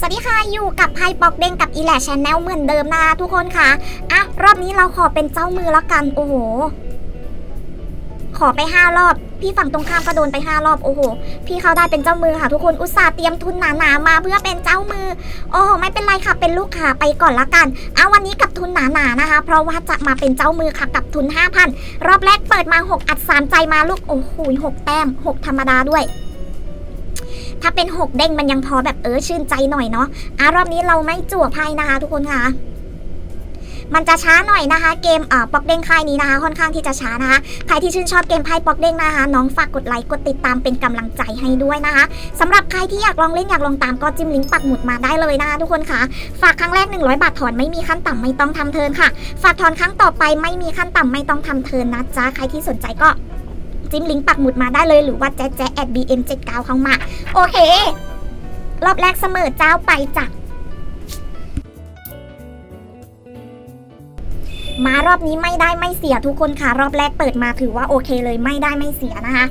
สวัสดีค่ะ อยู่กับไพ่ปอกเด้งกับอีแลชแนลเหมือนเดิมนะทุกคนค่ะ อะ รอบนี้เราขอเป็นเจ้ามือแล้วกัน โอ้โห ขอไปห้ารอบ พี่ฝั่งตรงข้ามก็โดนไปห้ารอบ โอ้โห พี่เขาได้เป็นเจ้ามือค่ะ ทุกคน อุตส่าห์เตรียมทุนหนาๆมาเพื่อเป็นเจ้ามือ โอ้โห ไม่เป็นไรค่ะ เป็นลูกค้าไปก่อนละกันเอาวันนี้กับทุนหนาๆนะคะ เพราะว่าจะมาเป็นเจ้ามือค่ะ กับทุน 5,000 รอบแรกเปิดมา 6 อัดสามใจมาลูก โอ้โหหกแต้ม 6 ธรรมดาด้วย ถ้าเป็น 6 เด้งมันยังพอแบบเออชื่นใจหน่อยเนาะอะรอบนี้เราไม่จั่วไพ่นะคะ ทุกคนค่ะมันจะช้าหน่อยนะคะ เกมเอ่อปอกเด้งค่ายนี้นะคะ ค่อนข้างที่จะช้านะคะใครที่ชื่นชอบเกมไพ่ปอกเด้งนะคะ น้องฝากกดไลค์กดติดตามเป็นกำลังใจให้ด้วยนะคะสำหรับใครที่อยากลองเล่นอยากลองตามก็จิ้มลิงก์ปักหมุดมาได้เลยนะคะทุกคนค่ะ ฝากครั้งแรก 100 บาทถอนไม่มีขั้นต่ำไม่ต้องทำเทินค่ะ ฝากถอนครั้งต่อไปไม่มีขั้นต่ำไม่ต้องทำเทินนะจ๊ะใครที่สนใจก็ จิ้มลิงก์ปักหมุดมาได้เลยหรือว่าแจ๊แจ๊แอด bm79 เข้ามา โอเค รอบแรกเสมอเจ้าไปจ้ะมารอบนี้ไม่ได้ไม่เสียทุกคนค่ะ รอบแรกเปิดมาถือว่าโอเคเลยไม่ได้ไม่เสียนะคะ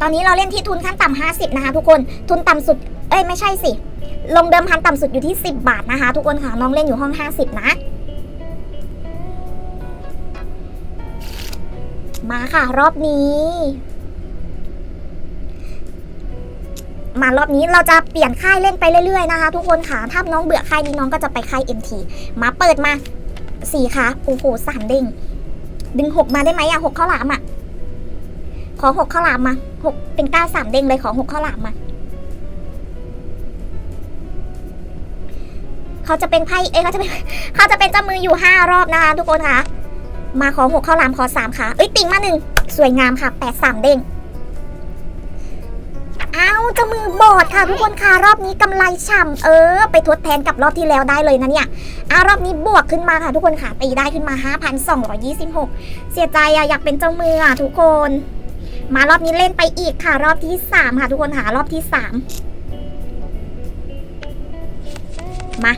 ตอนนี้เราเล่นที่ทุนขั้นต่ำ50นะคะ ทุกคนทุนต่ำสุด เอ้ยไม่ใช่สิ ลงเดิมพันต่ำสุดอยู่ที่ 10 บาทนะคะ ทุกคนค่ะน้องเล่นอยู่ห้อง 50 นะ มาค่ะรอบนี้ มารอบนี้เราจะเปลี่ยนค่ายเล่นไปเรื่อยๆนะคะ ทุกคนค่ะถ้าน้องเบื่อค่ายนี้น้องก็จะไปค่าย MT มาเปิดมาสี่ค่ะโอ้โหสามเด้งดึงหกมาได้ไหมอะหกข้าวหลามอะขอหกข้าวหลามมาหกเป็นเก้าสามเด้งเลยขอหกข้าวหลามมาเขาจะเป็นไพ่เอ้ยเขาจะเป็นเขาจะเป็นเจ้ามืออยู่ห้ารอบนะคะทุกคนค่ะ มาขอหกข้าวลามขอสามค่ะเอ้ยติ่งมาหนึ่งสวยงามค่ะแปดสามเด้งเอาเจ้ามือบอดค่ะ ทุกคนค่ะรอบนี้กำไรฉ่ำเออ ไปทดแทนกับรอบที่แล้วได้เลยนะเนี่ยอารอบนี้บวกขึ้นมาค่ะ ทุกคนค่ะตีได้ขึ้นมา 5,226 เสียใจอะอยากเป็นเจ้ามืออะทุกคน มารอบนี้เล่นไปอีกค่ะ รอบที่ 3 ค่ะ ทุกคนค่ะรอบที่ 3 มา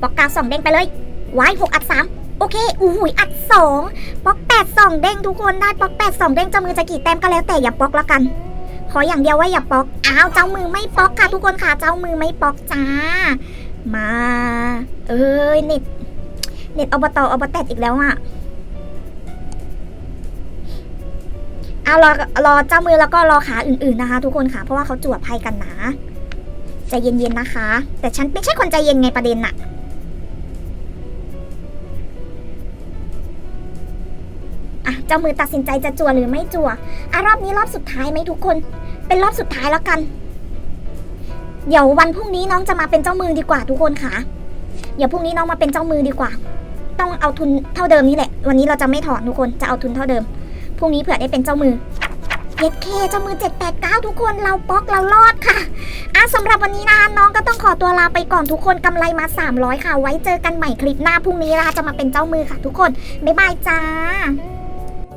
ปอกกาสองเด้งไปเลยไว้หกอัดสาม โอเคอู้หูยอัดสองป๊อกแปดสองเด้งทุกคนได้ป๊อกแปดสองเด้งเจ้ามือจะกี่แต้มก็แล้วแต่อย่าป๊อกละกัน ขออย่างเดียวว่าอย่าป๊อกอ้าวเจ้ามือไม่ป๊อกค่ะทุกคนค่ะเจ้ามือไม่ป๊อกจ้า มา เอ้ยเน็ตเน็ตอบตอบตอีกแล้วอะเอารอรอเจ้ามือแล้วก็รอขาอื่นๆนะคะ ทุกคนค่ะเพราะว่าเขาจวบไพ่กันนะใจเย็นๆนะคะ แต่ฉันไม่ใช่คนใจเย็นไงประเด็นน่ะ อะเจ้ามือตัดสินใจจะจั่วหรือไม่จั่วอะรอบนี้รอบสุดท้ายไหมทุกคน เป็นรอบสุดท้ายแล้วกัน เดี๋ยววันพรุ่งนี้น้องจะมาเป็นเจ้ามือดีกว่าทุกคนค่ะ เดี๋ยวพรุ่งนี้น้องมาเป็นเจ้ามือดีกว่า ต้องเอาทุนเท่าเดิมนี่แหละ วันนี้เราจะไม่ถอนทุกคน จะเอาทุนเท่าเดิม พรุ่งนี้เผื่อได้เป็นเจ้ามือเย็ดเคเจ้ามือ 7 8 9 ทุกคนเราป๊อกเรารอดค่ะอะสำหรับวันนี้นะน้องก็ต้องขอตัวลาไปก่อนทุกคนกำไรมา 300 ค่ะ ไว้เจอกันใหม่คลิปหน้าพรุ่งนี้นะคะจะมาเป็นเจ้ามือค่ะทุกคน บ๊ายบายจ้า